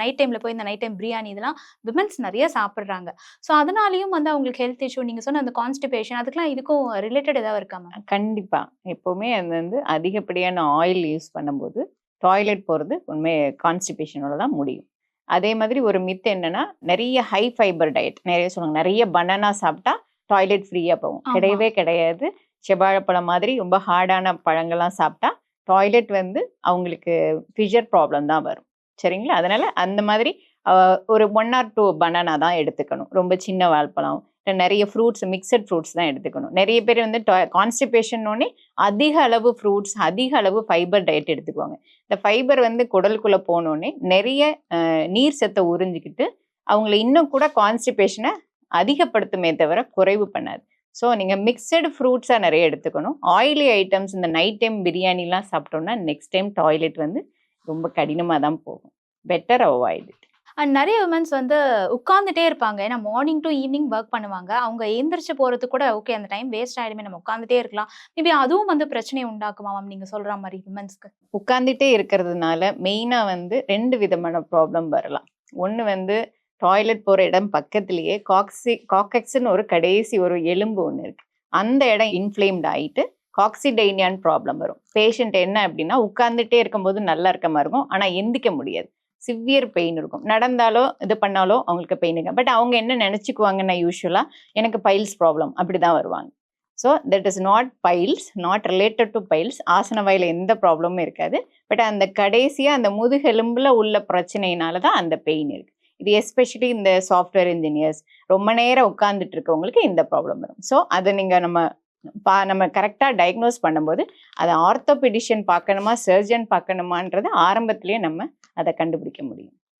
Night டைம்ல போய் இந்த நைட் டைம் பிரியாணி இதெல்லாம் விமன்ஸ் நிறைய சாப்பிடுறாங்க. ஸோ அதனாலயும் வந்து அவங்களுக்கு ஹெல்த் இஷ்யூ நீங்க சொன்ன அந்த கான்ஸ்டிபேஷன் அதுக்கெல்லாம் இதுக்கும் ரிலேட்டட் ஏதாவது இருக்கா மேம் கண்டிப்பா. எப்பவுமே அது வந்து அதிகப்படியான ஆயில் யூஸ் பண்ணும்போது டாய்லெட் போகிறது உண்மை கான்ஸ்டிபேஷனோட தான் முடியும். அதே மாதிரி ஒரு மித் என்னன்னா நிறைய ஹை ஃபைபர் டயட் நிறைய சொல்லுவாங்க நிறைய பனானா சாப்பிட்டா டாய்லெட் ஃப்ரீயா போகும். கிடையவே கிடையாது. செவ்வாழைப்பழம் மாதிரி ரொம்ப ஹார்டான பழங்கள்லாம் சாப்பிட்டா டாய்லெட் வந்து அவங்களுக்கு ஃபிஷர் ப்ராப்ளம் தான் வரும். சரிங்களா? அதனால அந்த மாதிரி ஒரு ஒன் ஆர் டூ பனானா தான் எடுத்துக்கணும். ரொம்ப சின்ன வாழைப்பழம் நிறைய ஃப்ரூட்ஸ் மிக்சட் ஃப்ரூட்ஸ் தான் எடுத்துக்கணும். நிறைய பேர் வந்து கான்ஸ்டிபேஷன்னொடனே அதிக அளவு ஃப்ரூட்ஸ் அதிக அளவு ஃபைபர் டயட் எடுத்துக்குவாங்க. இந்த ஃபைபர் வந்து குடலுக்குள்ள போனோடனே நிறைய நீர் சத்தை உறிஞ்சிக்கிட்டு அவங்கள இன்னும் கூட கான்ஸ்டிபேஷனை அதிகப்படுத்துமே தவிர குறைவு பண்ணாது. ஸோ நீங்கள் மிக்சடு ஃப்ரூட்ஸாக நிறைய எடுத்துக்கணும். ஆயிலி ஐட்டம்ஸ் இந்த நைட் டைம் பிரியாணிலாம் சாப்பிட்டோன்னா நெக்ஸ்ட் டைம் டாய்லெட் வந்து ரொம்ப கடினமாக தான் போகும். பெட்டர் அவாய்ட் இட் அண்ட் நிறைய விமன்ஸ் வந்து உட்காந்துட்டே இருப்பாங்க. ஏன்னா மார்னிங் டு ஈவினிங் ஒர்க் பண்ணுவாங்க. அவங்க எந்திரிச்சு போறது கூட ஓகே அந்த டைம் வேஸ்ட் ஆயிடுமே நம்ம உட்காந்துட்டே இருக்கலாம். மேபி அதுவும் வந்து பிரச்சனையை உண்டாக்குமா மேம் நீங்க சொல்ற மாதிரி விமன்ஸ்க்கு உட்காந்துட்டே இருக்கிறதுனால மெயினாக வந்து ரெண்டு விதமான ப்ராப்ளம் வரலாம். ஒன்று வந்து டாய்லெட் போகிற இடம் பக்கத்துலேயே காக்சி காக்கெக்ஸ்னு ஒரு கடைசி ஒரு எலும்பு ஒன்று இருக்கு. அந்த இடம் இன்ஃப்ளேம்ட் ஆகிட்டு காக்சிடைனியான் ப்ராப்ளம் வரும். பேஷண்ட் என்ன அப்படின்னா உட்காந்துட்டே இருக்கும்போது நல்லா இருக்க மாதிரி இருக்கும். ஆனால் எந்திக்க முடியாது. சிவியர் பெயின் இருக்கும். நடந்தாலோ இது பண்ணாலோ அவங்களுக்கு பெயின் இருக்கும் பட் அவங்க என்ன நினச்சிக்குவாங்கன்னா யூஸ்வலாக எனக்கு பைல்ஸ் ப்ராப்ளம் அப்படி தான் வருவாங்க. So that is not piles not related to piles ஆசன வாயில் எந்த ப்ராப்ளமும் இருக்காது. பட் அந்த கடைசியாக அந்த முதுகெலும்பில் உள்ள பிரச்சனையினால தான் அந்த பெயின் இருக்குது இது எஸ்பெஷலி இந்த சாஃப்ட்வேர் இன்ஜினியர்ஸ் ரொம்ப நேரம் உட்காந்துட்டு இருக்கவங்களுக்கு இந்த ப்ராப்ளம் வரும். ஸோ அதை நீங்கள் நம்ம பா நம்ம கரெக்டாக டயக்னோஸ் பண்ணும்போது அதை ஆர்த்தோபெடிஷியன் பார்க்கணுமா சர்ஜன் பார்க்கணுமான்றது ஆரம்பத்திலேயே நம்ம அதை கண்டுபிடிக்க முடியும்.